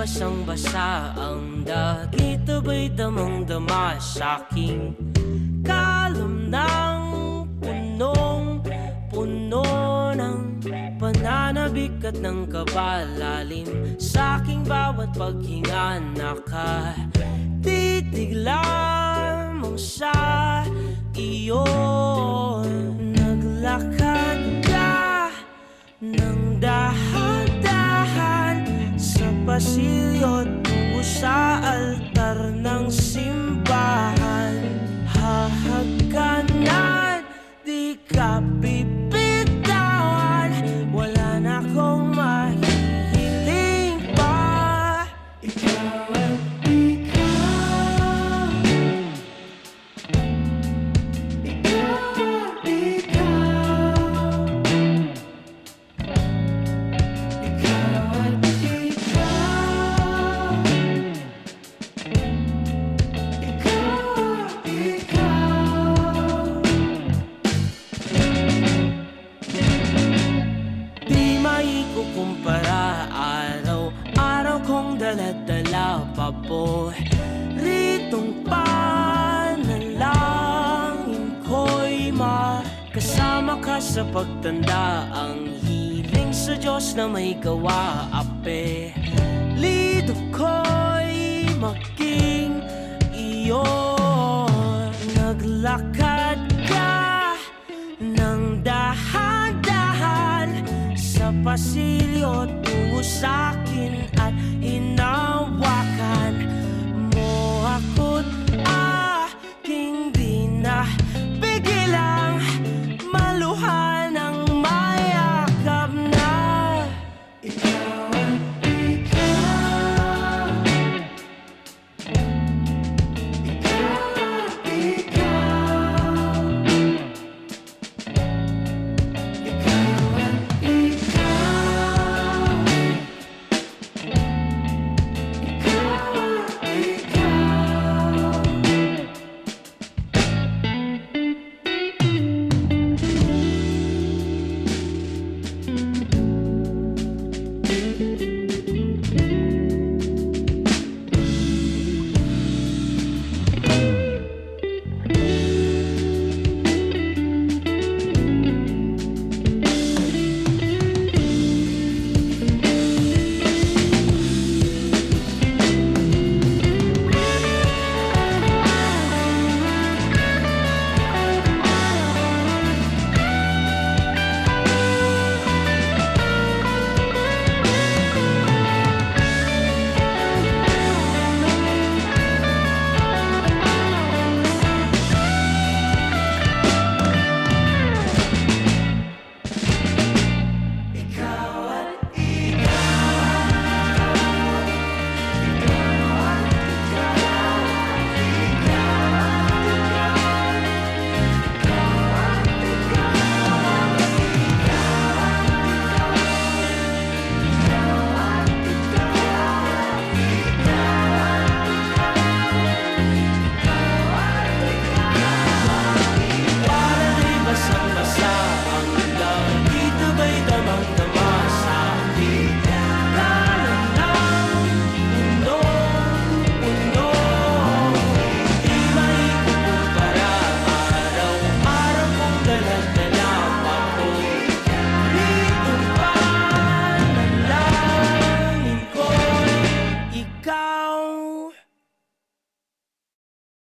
basang-basa ang dagit Abay damang-dama sa aking kalam ng punong-puno ng pananabik at ng kabalalim Sa aking bawat paghinga nakatitig lamang sa iyo Naglakad sa pasilyo tungo sa altar Araw-araw kong daladala pa po Ritong panalangin ko'y makasama ka sa pagtanda. Ang hiling sa Diyos na may gawa Ape, lido ko'y maging iyo Naglakad ka ng dahan-dahan Sa pasilyo mo tungo sa akin at hindi